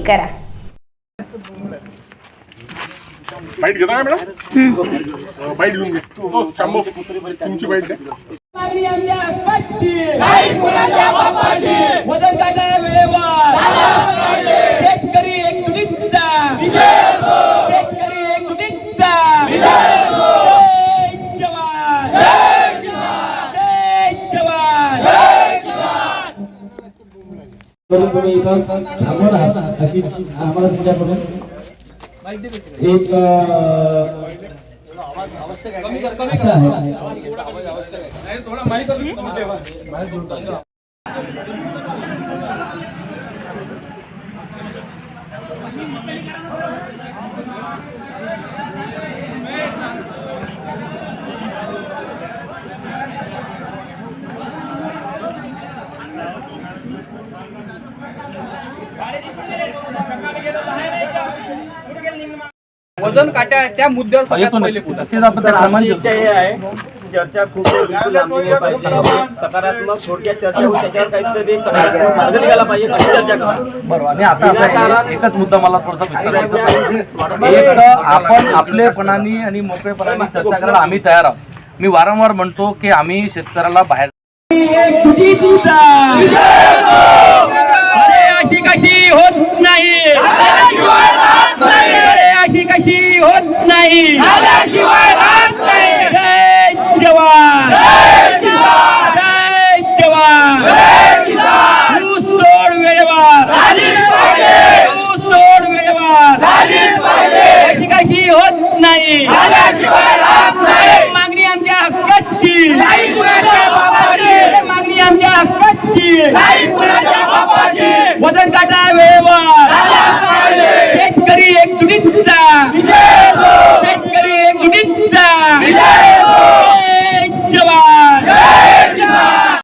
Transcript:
Click करा. Bite घेता का मॅडम? बाईट घेऊन घे. हो, शांभो तुमची बाईट द्या. वजन काटा वेळेवर शेतकरी एकजुटीचा शेतकरी एकजुटीचा जय जवान जय जवान करून तुम्ही इथं थांबवत आहात अशी आम्हाला तुमच्याकडून एक असं आहे वजन काट्या त्या मुद्द्यावर सगळ्यात पहिले बोला. आहे चर्चा खूप लांबी पाहिजे सकारात्मक थोडक्यात चर्चा होऊन त्याच्यावर काहीतरी सकारात्मक मार्ग निघाला पाहिजे अशी चर्चा करा. बरोबर. आणि आता असं आहे एकच मुद्दा मला थोडासा विस्तारायचा आहे. एक तर आपण आपलेपणाने आणि मोकळेपणाने चर्चा करायला आम्ही तयार आहोत. मी वारंवार म्हणतो की आम्ही शेतकऱ्याला बाहेर अरे अशी कशी होत नाही अरे अशी कशी होत नाही जय जवान जय जवान ऊस तोड वेळेवर ऊस तोड वेळेवर अशी कशी होत नाही मागणी आमच्या हक्काची. मागणी